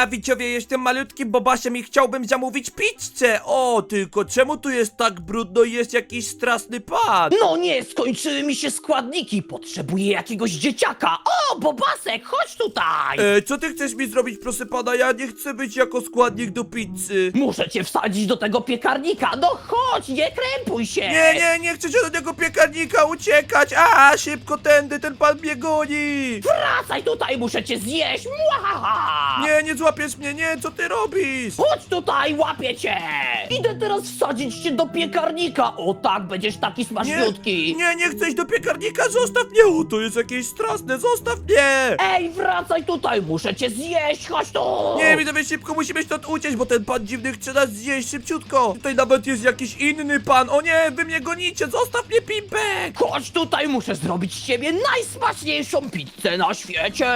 A, widzowie, jestem malutkim bobasem i chciałbym zamówić pizzę. O, tylko czemu tu jest tak brudno i jest jakiś straszny pan? No nie, skończyły mi się składniki. Potrzebuję jakiegoś dzieciaka. O, Bobasek, chodź tutaj. E, co ty chcesz mi zrobić, proszę pana? Ja nie chcę być jako składnik do pizzy. Muszę cię wsadzić do tego piekarnika. No chodź, nie krępuj się. Nie, nie, nie chcę się do tego piekarnika uciekać. A, szybko tędy, ten pan mnie goni. Wracaj tutaj, muszę cię zjeść. Mwahaha. Nie, nie złapiesz mnie, nie, co ty robisz? Chodź tutaj, łapię cię! Idę teraz wsadzić cię do piekarnika! O tak, będziesz taki smaczniutki! nie, nie chcę iść do piekarnika, zostaw mnie. O, to jest jakieś straszne, zostaw mnie. Ej, wracaj tutaj, muszę cię zjeść, chodź tu! Nie, widzowie, szybko musimy stąd uciec, bo ten pan dziwny chce nas zjeść szybciutko. Tutaj nawet jest jakiś inny pan. O nie, wy mnie gonicie, zostaw mnie, Pimpek. Chodź tutaj, muszę zrobić z ciebie najsmaczniejszą pizzę na świecie!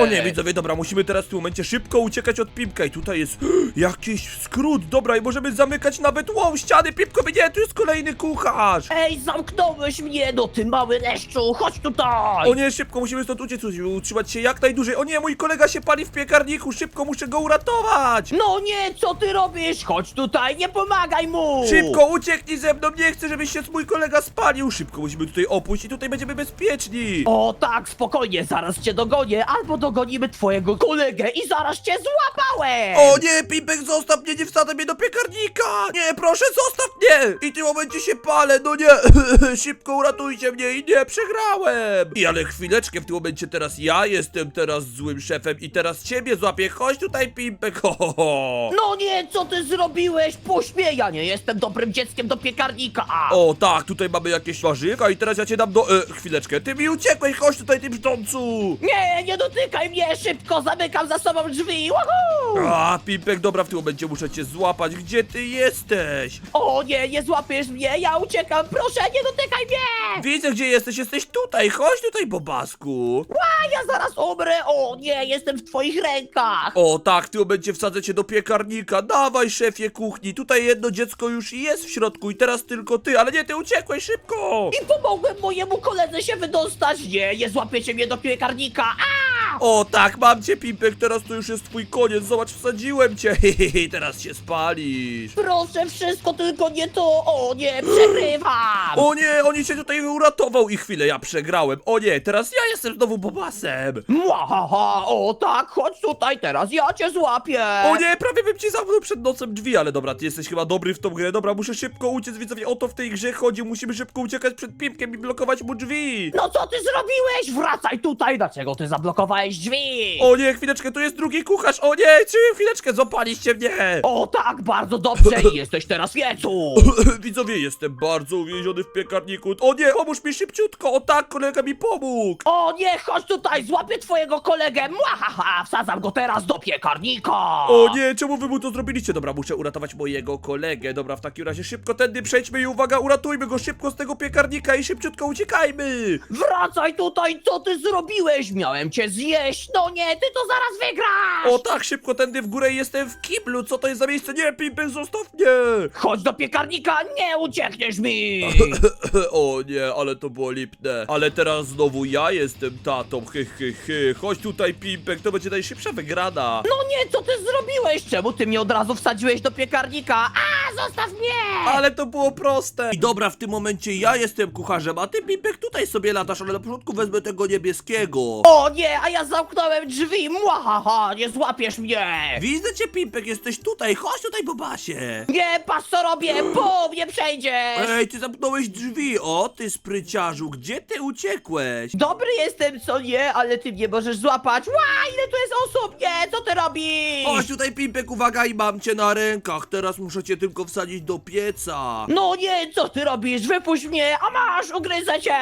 O nie, widzowie, dobra, musimy teraz w tym momencie szybko uciekać od Pimpka i tutaj jest jakiś skrót, dobra, i możemy zamykać nawet łą ściany, Pimpko, nie, tu jest kolejny kucharz. Ej, zamknąłeś mnie, no ty mały leszczu, chodź tutaj! O nie, szybko, musimy stąd uciec, utrzymać się jak najdłużej. O nie, mój kolega się pali w piekarniku, szybko, muszę go uratować. No nie, co ty robisz? Chodź tutaj, nie pomagaj mu! Szybko, ucieknij ze mną, nie chcę, żebyś się mój kolega spalił. Szybko, musimy tutaj opuścić i tutaj będziemy bezpieczni. O tak, spokojnie, zaraz cię dogonię, albo dogonimy twojego kolegę i zaraz cię złapałem! O nie, Pimpek, zostaw mnie, nie wsadzaj mnie do piekarnika! Nie, proszę, zostaw mnie! I w tym momencie się palę, no nie! Szybko uratujcie mnie i nie, przegrałem! I ale chwileczkę, w tym momencie teraz ja jestem teraz złym szefem i teraz ciebie złapię. Chodź tutaj, Pimpek, ho, ho, ho. No nie, co ty zrobiłeś? Puść mnie, ja nie jestem dobrym dzieckiem do piekarnika! O tak, tutaj mamy jakieś warzywa i teraz ja cię dam do... E, chwileczkę, ty mi uciekłeś, chodź tutaj, ty brzdącu! Nie, nie dotykaj mnie, szybko zamykam za sobą drzwi! Wahoo! A, Pimpek, dobra, w tym momencie muszę cię złapać. Gdzie ty jesteś? O nie, nie złapiesz mnie, ja uciekam, proszę, nie dotykaj mnie! Widzę, gdzie jesteś, jesteś tutaj, chodź tutaj, Bobasku. A ja zaraz umrę, o nie, jestem w twoich rękach! O tak, w tym momencie wsadzę cię do piekarnika. Dawaj, szefie kuchni. Tutaj jedno dziecko już jest w środku i teraz tylko ty, ale nie, ty uciekłeś szybko. I pomogłem mojemu koledze się wydostać! Nie, nie złapiecie mnie do piekarnika! A! O tak, mam cię, Pimpek, teraz to już jest twój koniec. Zobacz, wsadziłem cię. Hehehe, teraz się spalisz. Proszę, wszystko tylko nie to! O nie, przegrywam! O nie, oni cię tutaj uratował i chwilę, ja przegrałem. O nie, teraz ja jestem znowu Bobasem. Mwahaha, o tak, chodź tutaj teraz, ja cię złapię! O nie, prawie bym ci zamknął przed nosem drzwi, ale dobra, ty jesteś chyba dobry w tą grę. Dobra, muszę szybko uciec, widzowie, o to w tej grze chodzi. Musimy szybko uciekać przed Pimpkiem i blokować mu drzwi. No co ty zrobiłeś? Wracaj tutaj! Dlaczego ty zablokowałeś drzwi? O nie, chwileczkę, tu jest drugi kucharz. O nie, czy chwileczkę, złapaliście mnie. O tak, bardzo dobrze i jesteś teraz wiecu! Widzowie, jestem bardzo uwięziony w piekarniku. O nie, pomóż mi szybciutko. O tak, kolega mi pomógł. O nie, chodź tutaj, złapię twojego kolegę! Mwahaha, wsadzam go teraz do piekarnika! O nie, czemu wy mu to zrobiliście? Dobra, muszę uratować mojego kolegę. Dobra, w takim razie szybko tędy przejdźmy i uwaga, uratujmy go szybko z tego piekarnika i szybciutko uciekajmy. Wracaj tutaj, co ty zrobiłeś? Miałem cię zjeść! No nie, ty to zaraz wygrasz! O tak, szybko tędy w górę jestem w kiblu. Co to jest za miejsce? Nie, Pimpy, zostaw mnie. Chodź do piekarnika, nie uciekniesz mi! O nie, ale to było lipne. Ale teraz znowu ja jestem tatą, hy, hy, hy. Chodź tutaj, Pimpek, to będzie najszybsza wygrana. No nie, co ty zrobiłeś? Czemu ty mnie od razu wsadziłeś do piekarnika? A, zostaw mnie! Ale to było proste. I dobra, w tym momencie ja jestem kucharzem, a ty, Pimpek, tutaj sobie latasz, ale na początku wezmę tego niebieskiego. O nie, a ja zamknąłem drzwi! Mwahaha, nie złapiesz mnie! Widzę cię, Pimpek, jesteś tutaj. Chodź tutaj, Bobasie. Nie, patrz co robię! Bum, nie przejdziesz! Ej, ty zamknąłeś drzwi. O, ty spryciarzu, gdzie ty uciekłeś? Dobry jestem, co nie, ale ty mnie możesz złapać. Ła, ile tu jest osób? Nie, co ty robisz? Chodź tutaj, Pimpek, uwaga, i mam cię na rękach. Teraz muszę cię tylko wsadzić do pieca. No nie, co ty robisz? Wypuść mnie, a masz, ugryzę cię!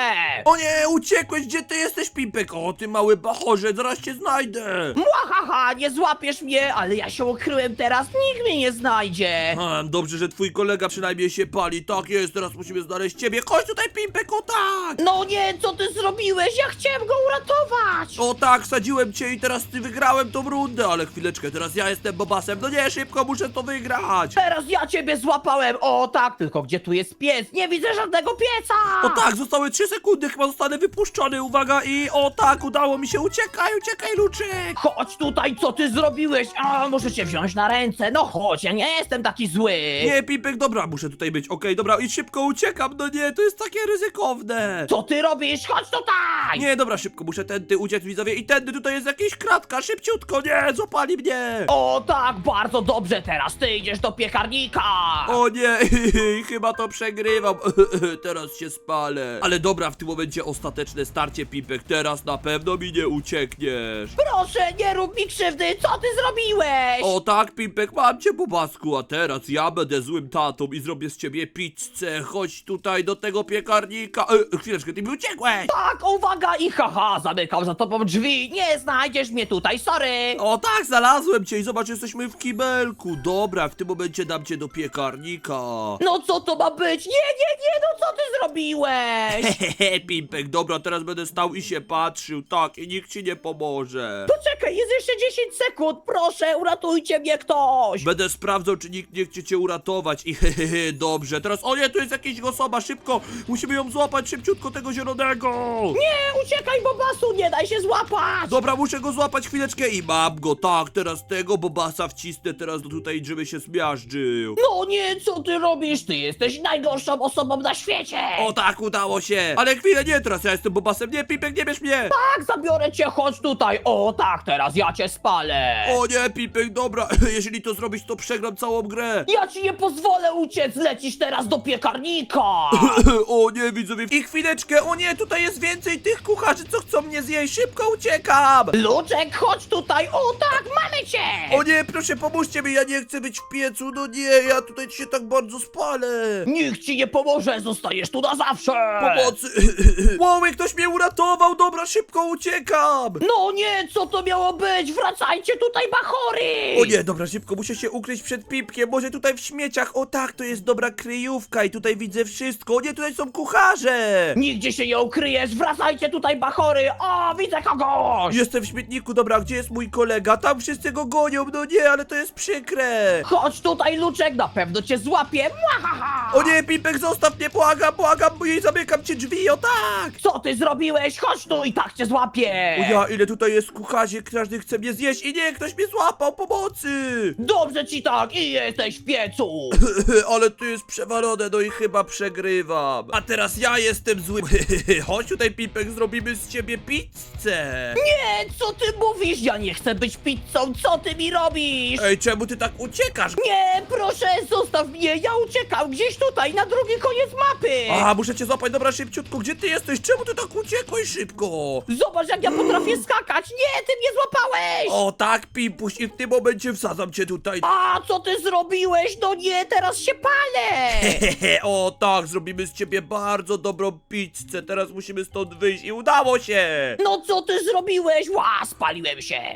O nie, uciekłeś, gdzie ty jesteś, Pimpek? O, ty mały bachorze, zaraz cię znajdę. Mwahaha, nie złapiesz mnie, ale ja się ukryłem teraz, nikt mnie nie znajdzie. Dobrze, że twój kolega przynajmniej się pali. Tak jest, teraz musimy znaleźć ciebie. Chodź tutaj, Pimpek, o tak! No nie, co ty zrobiłeś? Ja chciałem go uratować! O tak, sadziłem cię i teraz ty wygrałem tą rundę, ale chwileczkę, teraz ja jestem Bobasem. No nie, szybko, muszę to wygrać. Teraz ja ciebie złapałem! O tak, tylko gdzie tu jest pies? Nie widzę żadnego pieca! O tak, zostały 3 sekundy, chyba zostanę wypuszczony, uwaga i o tak, udało mi się, uciekaj, uciekaj Luczek! Chodź tutaj, co ty zrobiłeś? A, muszę cię wziąć na ręce. No chodź, ja nie jestem taki zły. Nie, Pipek, dobra, muszę tutaj być, okej, dobra, i szybko uciekam, no nie, to jest takie ryzykowne! Co ty robisz? Chodź tutaj! Nie, dobra, szybko, muszę tędy uciec, widzowie, i tędy tutaj jest jakaś kratka, szybciutko, nie, złapali mnie! O tak, bardzo dobrze, teraz ty idziesz do piekarnika! O nie, chyba to przegrywam. Teraz się spalę. Ale dobra, w tym momencie ostateczne starcie, Pipek. Teraz na pewno mi nie uciekniesz. Proszę, nie rób mi krzywdy, co ty zrobiłeś? O tak, Pipek, mam cię, Bobasku, a teraz ja będę złym tatą i zrobię z ciebie pizzę. Chodź tutaj do tego piekarnika. E, chwileczkę, ty mi uciekłeś! Tak, uwaga i haha, zamykam za tobą drzwi, nie znajdziesz mnie tutaj, sorry! O tak, znalazłem cię i zobacz, jesteśmy w kibelku. Dobra, w tym momencie dam cię do piekarnika. No co to ma być? Nie, nie, nie, no co ty zrobiłeś? Hehehe, Pimpek, dobra, teraz będę stał i się patrzył, tak, i nikt ci nie pomoże. Poczekaj, jest jeszcze 10 sekund, proszę, uratujcie mnie ktoś! Będę sprawdzał, czy nikt nie chce cię uratować i hehehe, dobrze. Teraz, o nie, tu jest jakaś osoba, szybko, musimy ją złapać, szybciutko tego zielonego. Nie, uciekaj, nie daj się złapać! Dobra, muszę go złapać chwileczkę i mam go, tak, teraz tego bobasa wcisnę teraz do tutaj, żeby się zmiażdżył. No nie, co ty robisz? Ty jesteś najgorszą osobą na świecie! O tak, udało się. Ale chwilę, nie, teraz ja jestem bobasem, nie, Pipek, nie bierz mnie. Tak, zabiorę cię, chodź tutaj! O tak, teraz ja cię spalę! O nie, Pipek, dobra, jeżeli to zrobisz, to przegram całą grę. Ja ci nie pozwolę uciec, lecisz teraz do piekarnika! O nie, widzowie. I chwileczkę, o nie, tutaj jest więcej tych kucharzy, co chcą mnie zjeść. Szybko uciekam. Luczek, chodź tutaj! O tak, mamy cię! O nie, proszę pomóżcie mi, ja nie chcę być w piecu, no nie, ja tutaj się tak bardzo spalę. Nikt ci nie pomoże, zostajesz tu na zawsze! Pomocy. Łoły, ktoś mnie uratował, dobra, szybko uciekam. No nie, co to miało być? Wracajcie tutaj, bachory! O nie, dobra, szybko, muszę się ukryć przed Pipkiem, może tutaj w śmieciach, o tak, to jest dobra kryjówka i tutaj widzę wszystko, o nie, tutaj są kucharze. Nigdzie się nie ukryjesz, wracajcie tutaj, bachory! O, widzę kogoś! Jestem w śmietniku, dobra, gdzie jest mój kolega? Tam wszyscy go gonią, no nie, ale to jest przykre. Chodź tutaj, Luczek, na pewno cię złapię! Mwahaha! O nie, Pipek, zostaw mnie, błagam, błagam, bo jej zamykam ci drzwi, o tak! Co ty zrobiłeś? Chodź tu i tak cię złapię! O ja, ile tutaj jest kucharzy, każdy chce mnie zjeść i nie, ktoś mnie złapał, pomocy! Dobrze ci tak i jesteś w piecu! Ale tu jest przewalone, no i chyba przegrywam. A teraz ja jestem zły. Chodź tutaj, Pipek, zrobimy z ciebie pizzę. Nie, co ty mówisz? Ja nie chcę być pizzą, co ty mi robisz? Ej, czemu ty tak uciekasz? Nie, proszę, zostaw mnie, ja uciekam gdzieś tutaj, na drugi koniec mapy! A, muszę cię złapać, dobra, szybciutko, gdzie ty jesteś? Czemu ty tak uciekłeś szybko? Zobacz, jak ja potrafię skakać! Nie, ty mnie złapałeś! O tak, Pimpuś, i w tym momencie wsadzam cię tutaj. A, co ty zrobiłeś? No nie, teraz się palę! Hehehe, o tak, zrobimy z ciebie bardzo dobrą pizzę. Teraz musimy stąd wyjść i udało się! No co ty zrobiłeś? Ła, spaliłem się!